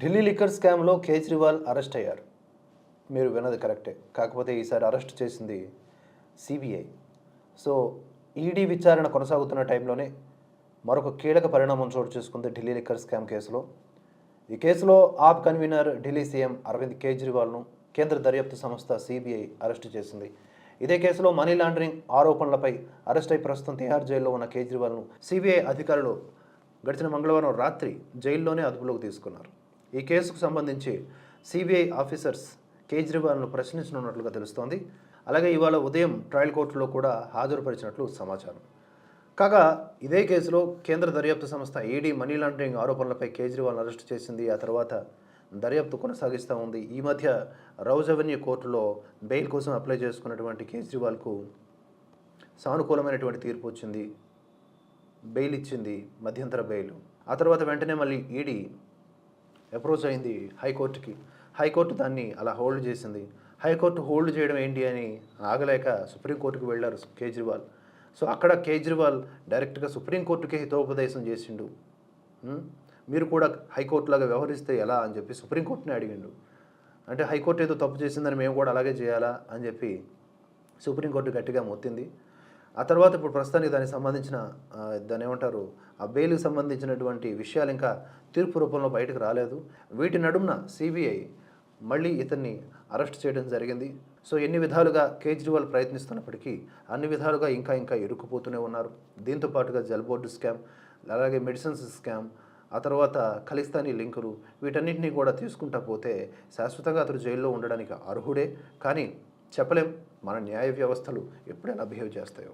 Delhi liquor స్కామ్లో Kejriwal arrest అయ్యారు. మీరు విన్నది కరెక్టే. కాకపోతే ఈసారి అరెస్ట్ చేసింది సిబిఐ. సో ఈడీ విచారణ కొనసాగుతున్న టైంలోనే మరొక కీలక పరిణామం చోటు చేసుకుంది ఢిల్లీ లిక్కర్ స్కామ్ కేసులో. ఈ కేసులో ఆప్ కన్వీనర్ ఢిల్లీ సీఎం అరవింద్ కేజ్రీవాల్ను కేంద్ర దర్యాప్తు సంస్థ సిబిఐ అరెస్టు చేసింది. ఇదే కేసులో మనీ లాండరింగ్ ఆరోపణలపై అరెస్ట్ అయి ప్రస్తుతం తిహార్ జైల్లో ఉన్న కేజ్రీవాల్ను సిబిఐ అధికారులు గడిచిన మంగళవారం రాత్రి జైల్లోనే అదుపులోకి తీసుకున్నారు. ఈ కేసుకు సంబంధించి సిబిఐ ఆఫీసర్స్ కేజ్రీవాల్ను ప్రశ్నించనున్నట్లుగా తెలుస్తోంది. అలాగే ఇవాళ ఉదయం ట్రయల్ కోర్టులో కూడా హాజరుపరిచినట్లు సమాచారం. కాగా ఇదే కేసులో కేంద్ర దర్యాప్తు సంస్థ ఈడీ మనీ లాండరింగ్ ఆరోపణలపై కేజ్రీవాల్ అరెస్ట్ చేసింది. ఆ తర్వాత దర్యాప్తు కొనసాగిస్తూ ఉంది. ఈ మధ్య రౌజ్ అవెన్యూ కోర్టులో బెయిల్ కోసం అప్లై చేసుకున్నటువంటి కేజ్రీవాల్కు సానుకూలమైనటువంటి తీర్పు వచ్చింది. బెయిల్ ఇచ్చింది. మధ్యంతర బెయిల్. ఆ తర్వాత వెంటనే మళ్ళీ ఈడీ అప్రోచ్ అయింది హైకోర్టుకి. హైకోర్టు దాన్ని అలా హోల్డ్ చేసింది. హైకోర్టు హోల్డ్ చేయడం ఏంటి అని ఆగలేక సుప్రీంకోర్టుకు వెళ్ళారు కేజ్రీవాల్. సో అక్కడ కేజ్రీవాల్ డైరెక్ట్గా సుప్రీంకోర్టుకే హితోపదేశం చేసిండు. మీరు కూడా హైకోర్టులాగా వ్యవహరిస్తే ఎలా అని చెప్పి సుప్రీంకోర్టుని అడిగిండు. అంటే హైకోర్టు ఏదో తప్పు చేసిందని మేము కూడా అలాగే చేయాలా అని చెప్పి సుప్రీంకోర్టు గట్టిగా మొత్తింది. ఆ తర్వాత ఇప్పుడు ప్రస్తుతానికి దానికి సంబంధించిన దాని దాన్ని ఏమంటారు ఆ బెయిల్కి సంబంధించినటువంటి విషయాలు ఇంకా తీర్పు రూపంలో బయటకు రాలేదు. వీటి నడుమున సిబిఐ మళ్ళీ ఇతన్ని అరెస్ట్ చేయడం జరిగింది. సో ఎన్ని విధాలుగా కేజ్రీవాల్ ప్రయత్నిస్తున్నప్పటికీ అన్ని విధాలుగా ఇంకా ఇంకా ఇరుక్కుపోతూనే ఉన్నారు. దీంతో పాటుగా జల్ బోర్డు స్కామ్ అలాగే మెడిసిన్స్ స్కామ్ ఆ తర్వాత ఖలిస్తానీ లింకులు వీటన్నింటినీ కూడా తీసుకుంటా పోతే శాశ్వతంగా అతడు జైల్లో ఉండడానికి అర్హుడే. కానీ చెప్పలేం. మన న్యాయ వ్యవస్థలు ఎప్పుడైనా బిహేవ్ చేస్తాయో.